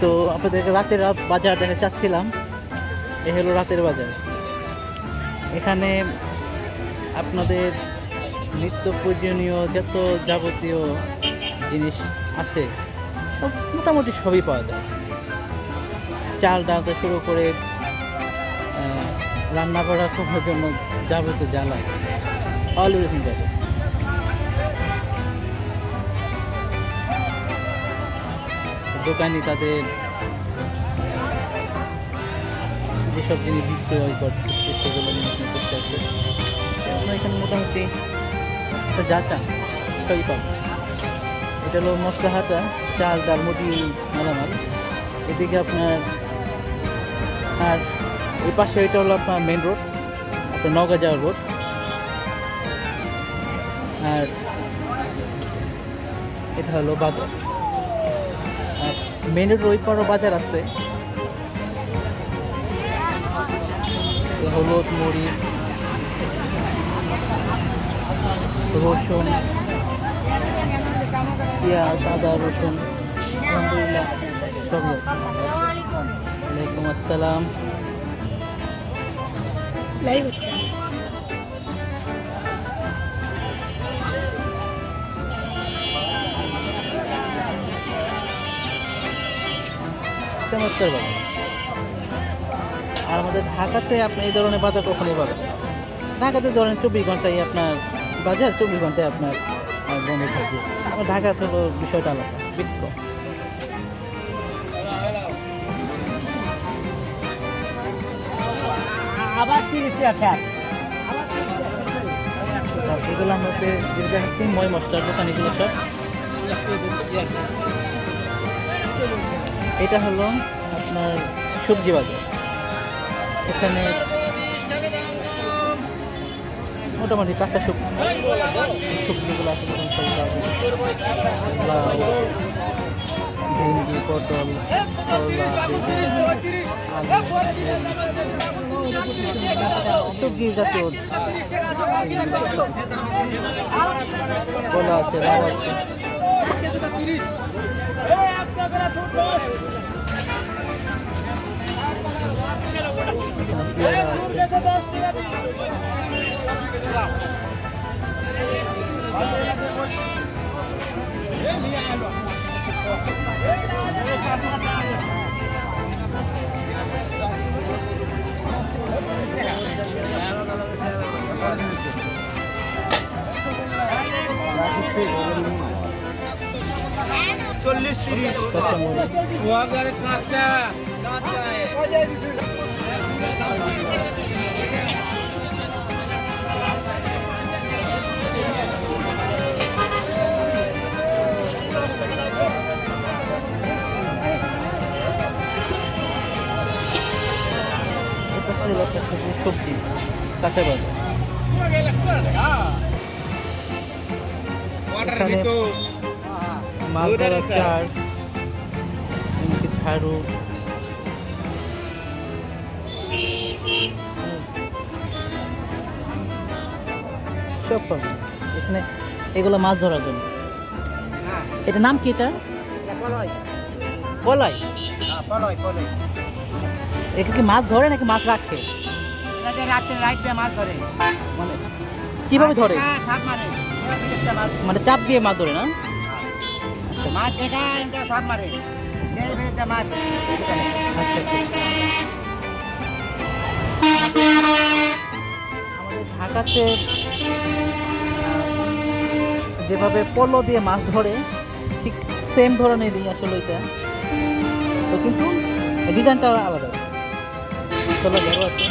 তো আপনাদেরকে রাতের বাজার দেখা চাচ্ছিলাম। এ হলো রাতের বাজার। এখানে আপনাদের নিত্য প্রয়োজনীয় যত যাবতীয় জিনিস আছে মোটামুটি সবই পাওয়া যায়। চাল ডাল থেকে শুরু করে রান্না করার সময়ের জন্য যাবতীয় জ্বালা অল এভরিথিং পাবে দোকানি তাদের যেসব জিনিস বিক্রয় করছে, সেগুলো নিয়ে আপনার এখানে মোটামুটি যা চান পাবেন এটা হলো মশলা হাটা চাল, ডাল মুদি মালামাল। এদিকে আপনার, আর এই পাশে এটা হলো আপনার মেন রোড আপনার নওগাঁ যাওয়ার রোড আর এটা হলো আর মেন রোড ওই বাজার আছে। হলুদ, মরিচ, রসুন, পেঁয়াজ, আদা, রসুন আলহামদুলিল্লাহ ওয়ালাইকুম আসসালাম। লাইভ চমৎকার বাজার আর আমাদের ঢাকাতে আপনি এই ধরনের বাজার কখনই পাবেন ঢাকাতে ধরেন চব্বিশ ঘন্টায় আপনার বাজার চব্বিশ ঘন্টায় আপনার বন্ধ থাকবে আমার ঢাকাতে হলো বিষয়টা আলাদা ব্যতিক্রম আবার তিরিশ টাকা আর এগুলো আমাদের যেটা দেখাচ্ছি ময় মশলার দোকান এগুলো সব। এটা হলো আপনার সবজি বাজার। এখানে মোটামুটি কাঁচা সবজি। সবজিগুলো ভেন্ডি, পটল করলা সবজি জাতীয়। কলা আছে চল্লিশ তিরিশ। কাঁচা। সবজি কাঁচা বাজার। এখানে চার ঝাড়ু। সব পাবেন এখানে এগুলো মাছ ধরার জন্য। এটা নাম কি এটা? কলাই এটা কি মাছ ধরে নাকি মাছ রাখে? রাত্রে লাইট দিয়ে মাছ ধরে। মানে কীভাবে ধরে? সাপ মারে। মানে চাপ দিয়ে মাছ ধরে না? মাছ দেখা এটা সাপ মারে। মাছ আচ্ছা আমাদের ঢাকাতে যেভাবে পলো দিয়ে মাছ ধরে ঠিক সেম ধরনেরই আসলে এটা। তো কিন্তু ডিজাইনটা আলাদা। চলো যাব আছে